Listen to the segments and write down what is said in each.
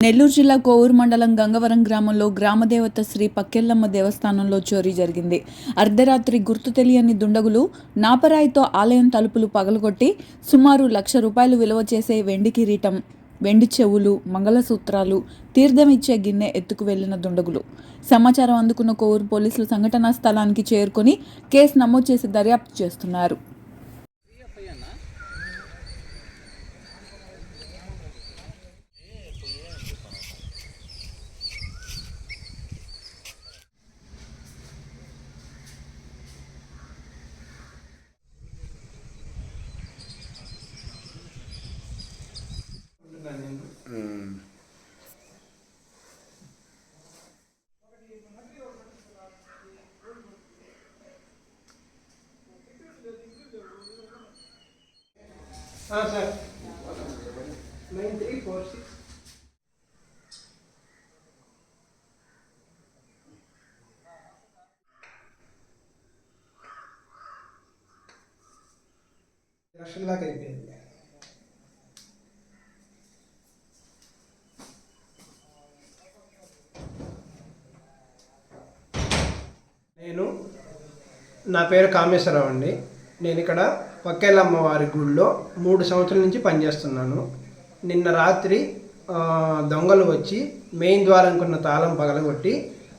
నెల్లూరు జిల్లా కోవూరు మండలం గంగవరం గ్రామంలో గ్రామదేవత శ్రీ పక్కెల్లమ్మ దేవస్థానంలో చోరీ జరిగింది. అర్ధరాత్రి గుర్తు తెలియని దుండగులు నాపరాయితో ఆలయం తలుపులు పగలగొట్టి సుమారు లక్ష రూపాయలు విలువ చేసే వెండి కిరీటం వెండి చెవులు మంగళసూత్రాలు తీర్థం ఇచ్చే గిన్నె ఎత్తుకు వెళ్ళిన దుండగులు. సమాచారం అందుకున్న కోవూరు పోలీసులు సంఘటనా స్థలానికి చేరుకొని కేసు నమోదు చేసి దర్యాప్తు చేస్తున్నారు. Sir nine three four six లక్షలాగా అయిపోయింది నేను నా పేరు కామేశ్వరరావు అండి. నేను ఇక్కడ పక్కేలమ్మ వారి గుడిలో మూడు సంవత్సరాల నుంచి పనిచేస్తున్నాను. నిన్న రాత్రి దొంగలు వచ్చి మెయిన్ ద్వారానికి ఉన్న తాళం పగలగొట్టి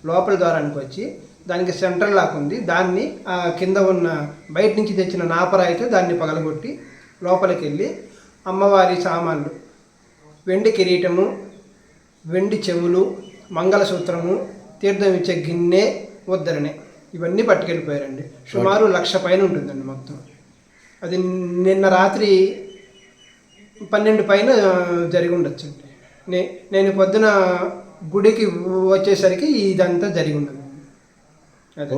లోపల ద్వారానికి వచ్చి దానికి సెంట్రల్ లాక్ ఉంది. దాన్ని ఆ, కింద ఉన్న బయట నుంచి తెచ్చిన నాపరాయితో దాన్ని పగలగొట్టి లోపలికి వెళ్ళి అమ్మవారి సామాన్లు వెండి కిరీటము వెండి చెవులు మంగళసూత్రము తీర్థం ఇచ్చే గిన్నె ఉద్దరణೆ ఇవన్నీ పట్టుకెళ్ళిపోయారండి. సుమారు లక్ష పైన ఉంటుందండి మొత్తం. అది నిన్న రాత్రి పన్నెండు పైన జరిగి ఉండొచ్చండి. నే నేను పొద్దున గుడికి వచ్చేసరికి ఇదంతా జరిగి ఉండదు అదే.